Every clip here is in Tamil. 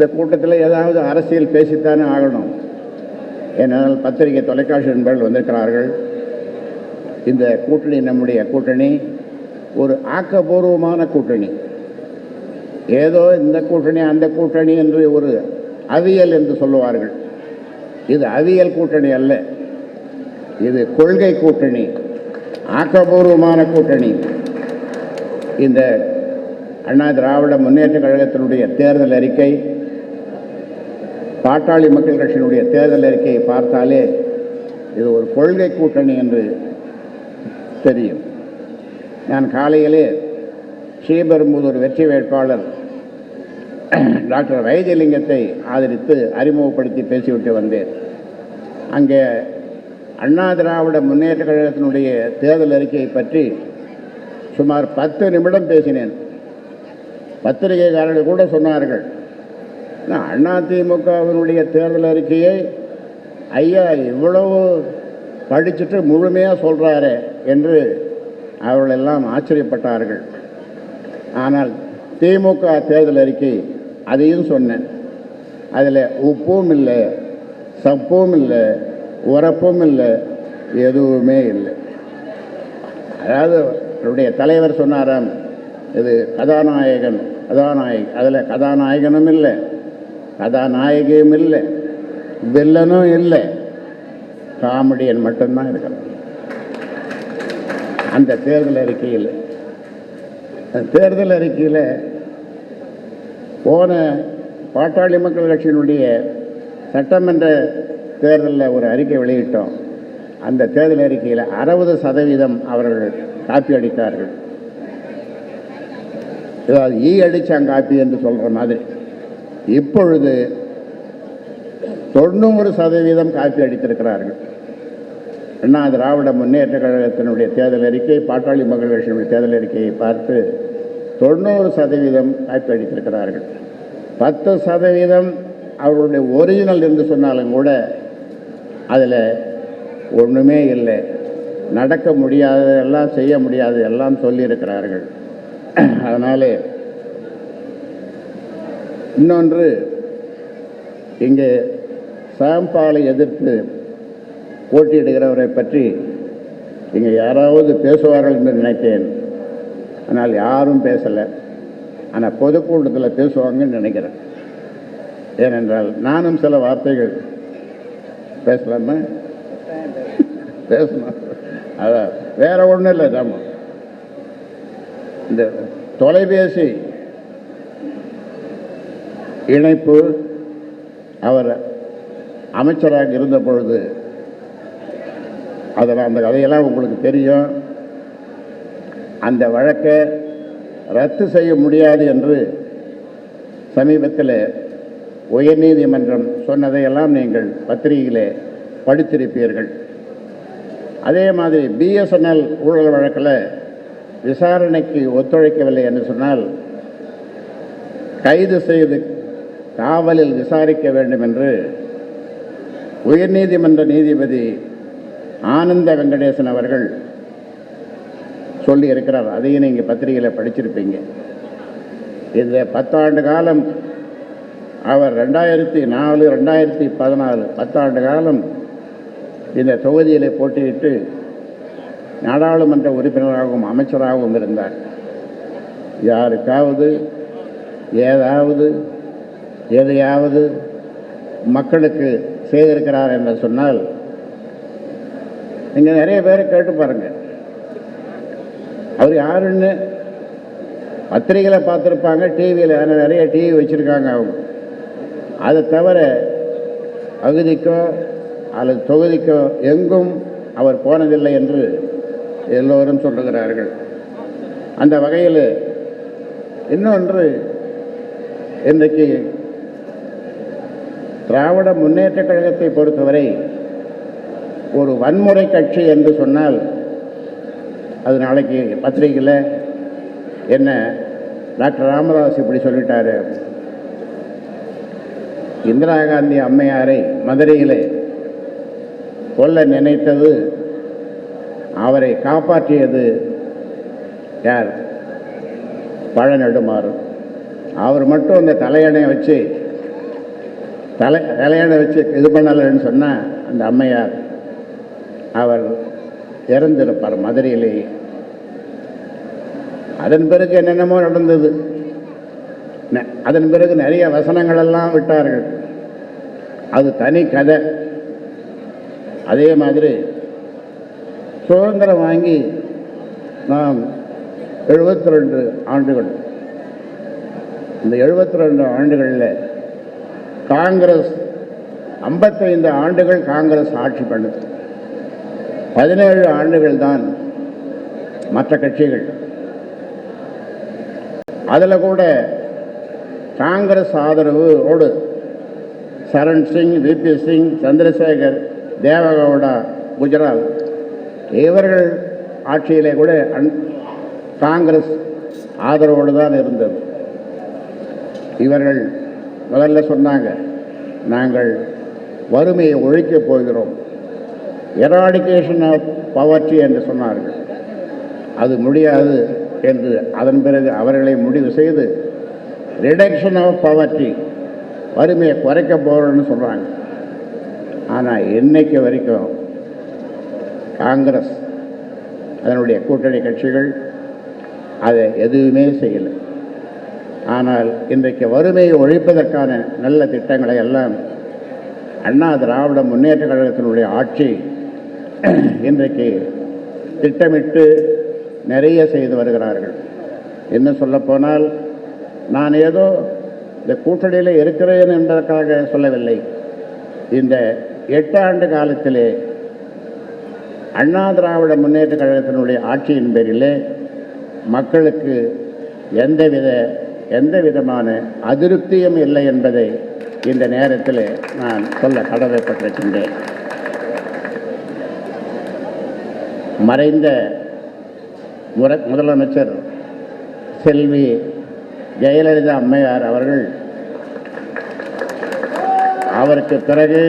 இந்த கூட்டத்தில் ஏதாவது அரசியல் பேசித்தானே ஆகணும். ஏனால் பத்திரிகை தொலைக்காட்சி நண்பர்கள் வந்திருக்கிறார்கள். இந்த கூட்டணி நம்முடைய கூட்டணி ஒரு ஆக்கப்பூர்வமான கூட்டணி. ஏதோ இந்த கூட்டணி அந்த கூட்டணி என்று ஒரு அவியல் என்று சொல்லுவார்கள். இது அவியல் கூட்டணி அல்ல. இது கொள்கை கூட்டணி ஆக்கப்பூர்வமான கூட்டணி. இந்த அண்ணா திராவிட முன்னேற்ற கழகத்தினுடைய தேர்தல் அறிக்கை பாட்டாளி மக்கள் கட்சியினுடைய தேர்தல் அறிக்கையை பார்த்தாலே இது ஒரு கொள்கை கூட்டணி என்று தெரியும். நான் காலையிலே ஸ்ரீபெரும்புதூர் வெற்றி வேட்பாளர் டாக்டர் வைத்தியலிங்கத்தை ஆதரித்து அறிமுகப்படுத்தி பேசிவிட்டு வந்தேன். அங்கே அண்ணா திராவிட முன்னேற்ற கழகத்தினுடைய தேர்தல் அறிக்கையை பற்றி சுமார் பத்து நிமிடம் பேசினேன். பத்திரிகைக்காரர்கள் கூட சொன்னார்கள் அதிமுகவினுடைய தேர்தல் அறிக்கையை ஐயா இவ்வளவு படிச்சுட்டு முழுமையாக சொல்கிறாரே என்று அவர்களெல்லாம் ஆச்சரியப்பட்டார்கள். ஆனால் திமுக தேர்தல் அறிக்கை அதையும் சொன்னேன். அதில் உப்பும் இல்லை சப்பும் இல்லை உரப்பும் இல்லை எதுவுமே இல்லை. அதாவது அவருடைய தலைவர் சொன்னாராம் இது கதாநாயகன் கதாநாயகன் அதில் கதாநாயகனும் இல்லை கதாநாயகியும் இல்லை வில்லனும் இல்லை. காமெடியன் மட்டும்தான் இருக்கிறான் அந்த தேர்தல் அறிக்கையில் அந்த தேர்தல் அறிக்கையில் போன பாட்டாளி மக்கள் கட்சியினுடைய சட்டமன்ற தேர்தலில் ஒரு அறிக்கை வெளியிட்டோம். அந்த தேர்தல் அறிக்கையில் அறுபது சதவீதம் அவர்கள் காப்பி அடித்தார்கள். ஈ அடித்தான் காப்பி என்று சொல்கிற மாதிரி. இப்பொழுது தொண்ணூறு சதவீதம் காப்பி அடித்திருக்கிறார்கள். அண்ணா திராவிட முன்னேற்ற கழகத்தினுடைய தேர்தல் அறிக்கை பாட்டாளி மக்கள் கட்சியினுடைய தேர்தல் அறிக்கையை பார்த்து தொண்ணூறு சதவீதம் காப்பி அடித்திருக்கிறார்கள். பத்து சதவீதம் அவர்களுடைய ஒரிஜினல் என்று சொன்னாலும் கூட அதில் ஒன்றுமே இல்லை. நடக்க முடியாததெல்லாம் செய்ய முடியாது எல்லாம் சொல்லியிருக்கிறார்கள். அதனாலே இன்னொன்று இங்கே சாம்பாலை எதிர்த்து போட்டியிடுகிறவரை பற்றி இங்கே யாராவது பேசுவார்கள் என்று நினைத்தேன். ஆனால் யாரும் பேசலை. ஆனால் பொதுக்கூட்டத்தில் பேசுவாங்கன்னு நினைக்கிறேன். ஏனென்றால் நானும் சில வார்த்தைகள் பேசலாமா? பேசணும். அதான் வேற ஒன்றும் இல்லை நம்ம இந்த தொலைபேசி இணைப்பு அவர் அமைச்சராக இருந்த பொழுது அதில் அந்த கதையெல்லாம் உங்களுக்கு தெரியும். அந்த வழக்கை ரத்து செய்ய முடியாது என்று சமீபத்தில் உயர்நீதிமன்றம் சொன்னதையெல்லாம் நீங்கள் பத்திரிகையிலே படித்திருப்பீர்கள். அதே மாதிரி பிஎஸ்என்எல் ஊழல் வழக்கில் விசாரணைக்கு ஒத்துழைக்கவில்லை என்று சொன்னால் கைது செய்து காவலில் விசாரிக்க வேண்டும் என்று உயர்நீதிமன்ற நீதிபதி ஆனந்த வெங்கடேசன் அவர்கள் சொல்லி இருக்கிறார் அதையும் நீங்கள் பத்திரிகையில் படிச்சிருப்பீங்க. இந்த பத்தாண்டு காலம் அவர் ரெண்டாயிரத்தி நாலு ரெண்டாயிரத்தி பதினாலு பத்தாண்டு காலம் இந்த தொகுதியில் போட்டியிட்டு நாடாளுமன்ற உறுப்பினராகவும் அமைச்சராகவும் இருந்தார். யாருக்காவது ஏதாவது எதையாவது மக்களுக்கு செய்திருக்கிறார் என்று சொன்னால் நீங்கள் நிறைய பேரை கேட்டு பாருங்கள் அவர் யாருன்னு பத்திரிகையில் பார்த்துருப்பாங்க டிவியில். நிறைய டிவி வச்சுருக்காங்க அவங்க. அதை தவிர அகுதிக்கோ அல்லது தொகுதிக்கோ எங்கும் அவர் போனதில்லை என்று எல்லோரும் சொல்லுகிறார்கள். அந்த வகையில் இன்னொன்று இன்றைக்கு திராவிட முன்னேற்றக் கழகத்தை பொறுத்தவரை ஒரு வன்முறை கட்சி என்று சொன்னால் அது நாளைக்கு பத்திரிகையில் என்ன டாக்டர் ராமதாஸ் இப்படி சொல்லிட்டாரு. இந்திரா காந்தி அம்மையாரை மதுரையிலே கொல்ல நினைத்தது அவரை காப்பாற்றியது யார்? பழநெடுமாறு அவர் மட்டும் அந்த தலையணை வச்சு தலை தலையணை வச்சு இது பண்ணலைன்னு சொன்னால் அந்த அம்மையார் அவர் இறந்திருப்பார் மதுரையிலேயே அதன் பிறகு என்னென்னமோ நடந்தது. அதன் பிறகு நிறைய வசனங்களெல்லாம் விட்டார்கள். அது தனி கதை. அதே மாதிரி சுதந்திரம் வாங்கி நாம் எழுபத்தி ரெண்டு ஆண்டுகள் இந்த எழுபத்தி ரெண்டு ஆண்டுகளில் காங்கிரஸ் ஐம்பத்தைந்து ஆண்டுகள் காங்கிரஸ் ஆட்சி பண்ணுது. பதினேழு ஆண்டுகள் தான் மற்ற கட்சிகள். அதில் கூட காங்கிரஸ் ஆதரவோடு சரண் சிங் விபி சிங் சந்திரசேகர் தேவகவுடா குஜராத். இவர்கள் ஆட்சியிலே கூட அன்- காங்கிரஸ் ஆதரவோடு தான் இருந்தது. இவர்கள் முதல்ல சொன்னாங்க நாங்கள் வறுமையை ஒழிக்கப் போகிறோம். எராடிகேஷன் ஆஃப் பவர்ட்டி என்று சொன்னார்கள். அது முடியாது என்று அதன் பிறகு அவர்களை முடிவு செய்து ரிடக்ஷன் ஆஃப் பவர்ட்டி வறுமையை குறைக்க போகிறோன்னு சொல்கிறாங்க ஆனால் இன்னைக்கு வரைக்கும் காங்கிரஸ் அதனுடைய கூட்டணி கட்சிகள் அதை எதுவுமே செய்யலை. ஆனால் இன்றைக்கு வறுமையை ஒழிப்பதற்கான நல்ல திட்டங்களை எல்லாம் அண்ணா திராவிட முன்னேற்ற கழகத்தினுடைய ஆட்சி இன்றைக்கு திட்டமிட்டு நிறைய செய்து வருகிறார்கள். என்ன சொல்லப்போனால் நான் ஏதோ இந்த கூட்டணியில் இருக்கிறேன் என்பதற்காக சொல்லவில்லை. இந்த எட்டு ஆண்டு காலத்திலே அண்ணா திராவிட முன்னேற்ற கழகத்தினுடைய ஆட்சியின் பேரிலே மக்களுக்கு எந்தவித எந்த விதமான அதிருப்தியும் இல்லை என்பதை இந்த நேரத்தில் நான் சொல்ல கடமைப்பட்டிருக்கின்றேன். மறைந்த முற முதலமைச்சர் செல்வி ஜெயலலிதா அம்மையார் அவர்கள் அவருக்கு பிறகு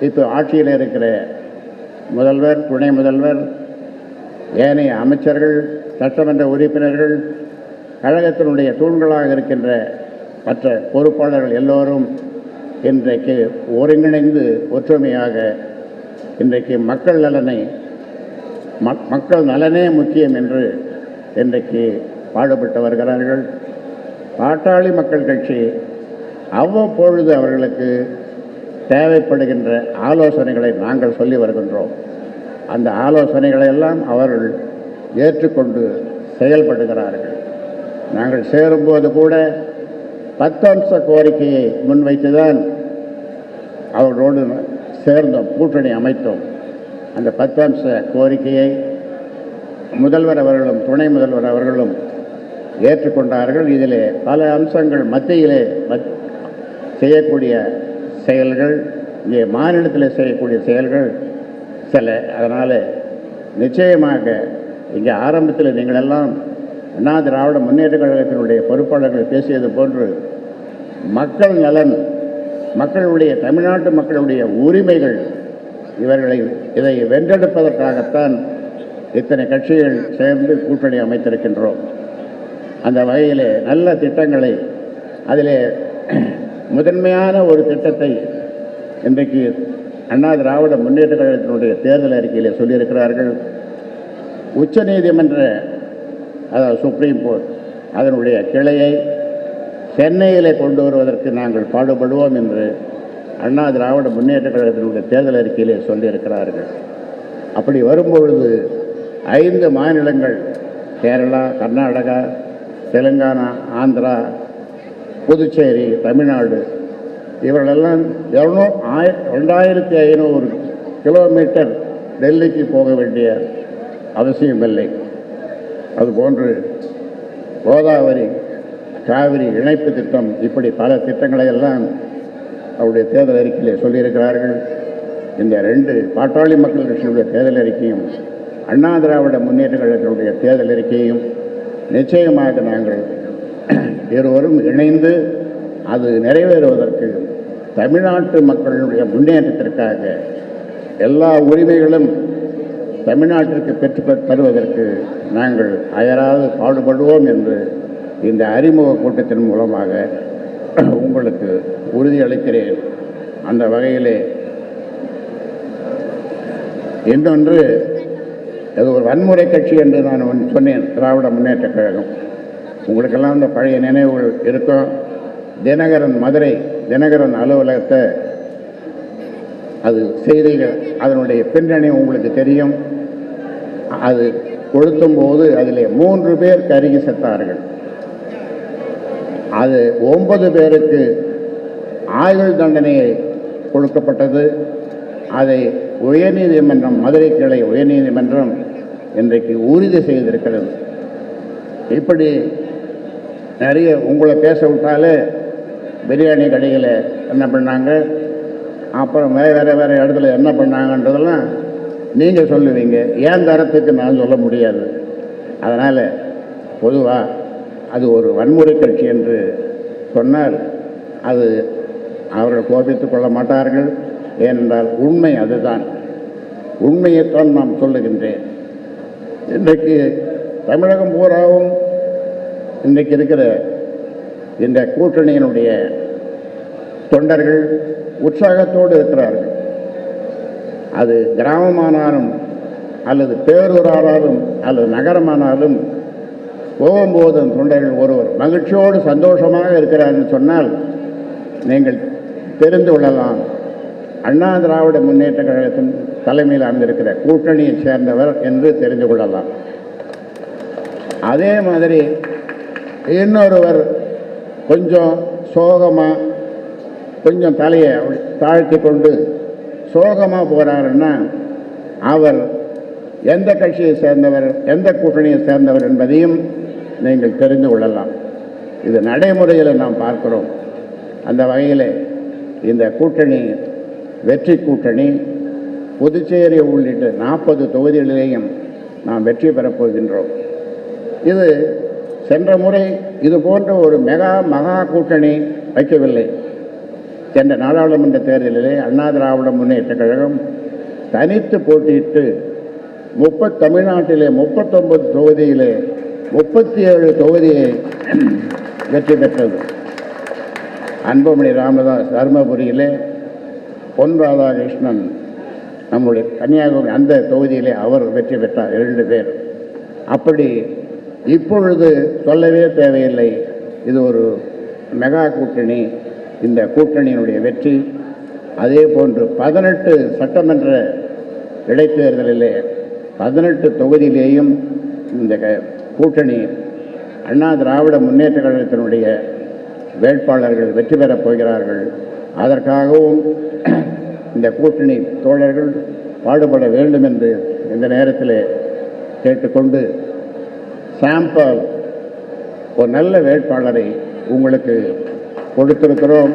இப்போ ஆட்சியில் இருக்கிற முதல்வர் துணை முதல்வர் ஏனைய அமைச்சர்கள் சட்டமன்ற உறுப்பினர்கள் கழகத்தினுடைய தூண்களாக இருக்கின்ற மற்ற பொறுப்பாளர்கள் எல்லோரும் இன்றைக்கு ஒருங்கிணைந்து ஒற்றுமையாக இன்றைக்கு மக்கள் நலனை மக்- மக்கள் நலனே முக்கியம் என்று இன்றைக்கு பாடுபட்டு வருகிறார்கள் பாட்டாளி மக்கள் கட்சி அவ்வப்பொழுது அவர்களுக்கு தேவைப்படுகின்ற ஆலோசனைகளை நாங்கள் சொல்லி வருகின்றோம். அந்த ஆலோசனைகளை எல்லாம் அவர்கள் ஏற்றுக்கொண்டு செயல்படுகிறார்கள். நாங்கள் சேரும்போது கூட பத்தம்ச கோரிக்கையை முன்வைத்துதான் அவர்களோடு சேர்ந்தோம் கூட்டணி அமைத்தோம். அந்த பத்தம்ச கோரிக்கையை முதல்வர் அவர்களும் துணை முதல்வர் அவர்களும் ஏற்றுக்கொண்டார்கள். இதில் பல அம்சங்கள் மத்தியிலே செய்யக்கூடிய செயல்கள் இங்கே மாநிலத்தில் செய்யக்கூடிய செயல்கள் சில. அதனால் நிச்சயமாக இங்கே ஆரம்பத்தில் நீங்களெல்லாம் அண்ணா திராவிட முன்னேற்ற கழகத்தினுடைய பொறுப்பாளர்கள் பேசியது போன்று மக்கள் நலன் மக்களுடைய தமிழ்நாட்டு மக்களுடைய உரிமைகள் இவர்களை இதை வென்றெடுப்பதற்காகத்தான் இத்தனை கட்சிகள் சேர்ந்து கூட்டணி அமைத்திருக்கின்றோம். அந்த வகையிலே நல்ல திட்டங்களை அதிலே முதன்மையான ஒரு திட்டத்தை இன்றைக்கு அண்ணா திராவிட முன்னேற்ற கழகத்தினுடைய தேர்தல் அறிக்கையிலே சொல்லியிருக்கிறார்கள். உச்சநீதிமன்ற அதாவது சுப்ரீம் கோர்ட் அதனுடைய கிளையை சென்னையில் கொண்டு வருவதற்கு நாங்கள் பாடுபடுவோம் என்று அண்ணா திராவிட முன்னேற்ற கழகத்தினுடைய தேர்தல் அறிக்கையிலே சொல்லியிருக்கிறார்கள். அப்படி வரும்பொழுது ஐந்து மாநிலங்கள் கேரளா கர்நாடகா தெலுங்கானா ஆந்திரா புதுச்சேரி தமிழ்நாடு இவர்களெல்லாம் எவ்வளோ ஆய ரெண்டாயிரத்தி ஐநூறு கிலோமீட்டர் டெல்லிக்கு போக வேண்டிய அவசியமில்லை. அதுபோன்று கோதாவரி காவிரி இணைப்பு திட்டம் இப்படி பல திட்டங்களை எல்லாம் அவருடைய தேர்தல் அறிக்கையிலே சொல்லியிருக்கிறார்கள். இந்த ரெண்டு பாட்டாளி மக்கள் கட்சியினுடைய தேர்தல் அறிக்கையும் அண்ணா திராவிட முன்னேற்ற கழகத்தினுடைய தேர்தல் அறிக்கையும் நிச்சயமாக நாங்கள் இருவரும் இணைந்து அது நிறைவேறுவதற்கு தமிழ்நாட்டு மக்களுடைய முன்னேற்றத்திற்காக எல்லா உரிமைகளும் தமிழ்நாட்டிற்கு பெற்று தருவதற்கு நாங்கள் அயராது பாடுபடுவோம் என்று இந்த அறிமுக கூட்டத்தின் மூலமாக உங்களுக்கு உறுதியளிக்கிறேன் அந்த வகையிலே இன்னொன்று அது ஒரு வன்முறை கட்சி என்று நான் சொன்னேன் திராவிட முன்னேற்ற கழகம். உங்களுக்கெல்லாம் அந்த பழைய நினைவுகள் இருக்கும் தினகரன் மதுரை தினகரன் அலுவலகத்தை அது செய்திகள் அதனுடைய பின்னணி உங்களுக்கு தெரியும். அது கொளுத்தும் போது அதில் மூன்று பேர் கருகி செத்தார்கள். அது ஒன்பது பேருக்கு ஆயுள் தண்டனையை கொடுக்கப்பட்டது. அதை உயர்நீதிமன்றம் மதுரை கிளை உயர்நீதிமன்றம் இன்றைக்கு உறுதி செய்திருக்கிறது. இப்படி நிறைய உங்களை பேச விட்டாலே பிரியாணி கடையில் என்ன பண்ணாங்க? அப்புறம் வேறு வேறு வேறு இடத்துல என்ன பண்ணாங்கன்றதெல்லாம் நீங்கள் சொல்லுவீங்க. ஏன் தரத்துக்கு நான் சொல்ல முடியாது. அதனால் பொதுவாக அது ஒரு வன்முறை கட்சி என்று சொன்னால் அது அவர்கள் கோபித்துக் கொள்ள மாட்டார்கள். ஏனென்றால் உண்மை அதுதான். உண்மையைத்தான் நாம் சொல்லுகின்றேன். இன்றைக்கு தமிழகம் பூராவும் இன்றைக்கு இருக்கிற இந்த கூட்டணியினுடைய தொண்டர்கள் உற்சாகத்தோடு இருக்கிறார்கள். அது கிராமமானாலும் அல்லது பேரூரானாலும் அல்லது நகரமானாலும் போகும்போதும் அந்த தொண்டர்கள் ஒருவர் மகிழ்ச்சியோடு சந்தோஷமாக இருக்கிறார்கள் சொன்னால் நீங்கள் தெரிந்து கொள்ளலாம். அண்ணா திராவிட முன்னேற்ற கழகத்தின் தலைமையில் அமைந்திருக்கிற கூட்டணியைச் சேர்ந்தவர் என்று தெரிந்து கொள்ளலாம். அதே மாதிரி இன்னொருவர் கொஞ்சம் சோகமாக கொஞ்சம் தலையை தாழ்த்தி கொண்டு சோகமாக போகிறாருன்னா அவர் எந்த கட்சியை சேர்ந்தவர் எந்த கூட்டணியை சேர்ந்தவர் என்பதையும் நீங்கள் தெரிந்து கொள்ளலாம். இது நடைமுறையில் நாம் பார்க்கிறோம். அந்த வகையில் இந்த கூட்டணி வெற்றி கூட்டணி புதுச்சேரி உள்ளிட்ட நாற்பது தொகுதிகளிலேயும் நாம் வெற்றி பெறப்போகின்றோம் இது சென்ற முறை இது போன்ற ஒரு மெகா மகா கூட்டணி வைக்கவில்லை. சென்ற நாடாளுமன்ற தேர்தலிலே அண்ணா திராவிட முன்னேற்ற கழகம் தனித்து போட்டியிட்டு முப்பத் தமிழ்நாட்டிலே முப்பத்தொன்பது தொகுதியிலே முப்பத்தி ஏழு தொகுதியை வெற்றி பெற்றது. அன்புமணி ராமதாஸ் தருமபுரியிலே பொன் ராதாகிருஷ்ணன் நம்முடைய கன்னியாகுமரி அந்த தொகுதியிலே அவர் வெற்றி பெற்றார் இரண்டு பேர். அப்படி இப்பொழுது சொல்லவே தேவையில்லை. இது ஒரு மெகா கூட்டணி. இந்த கூட்டணியினுடைய வெற்றி. அதே போன்று பதினெட்டு சட்டமன்ற இடைத்தேர்தலிலே பதினெட்டு தொகுதியிலேயும் இந்த கூட்டணி அண்ணா திராவிட முன்னேற்ற கழகத்தினுடைய வேட்பாளர்கள் வெற்றி பெறப் போகிறார்கள். அதற்காகவும் இந்த கூட்டணி தோழர்கள் பாடுபட வேண்டும் என்று இந்த நேரத்தில் கேட்டுக்கொண்டு சாம்பல் ஒரு நல்ல வேட்பாளரை உங்களுக்கு கொடுத்திருக்கிறோம்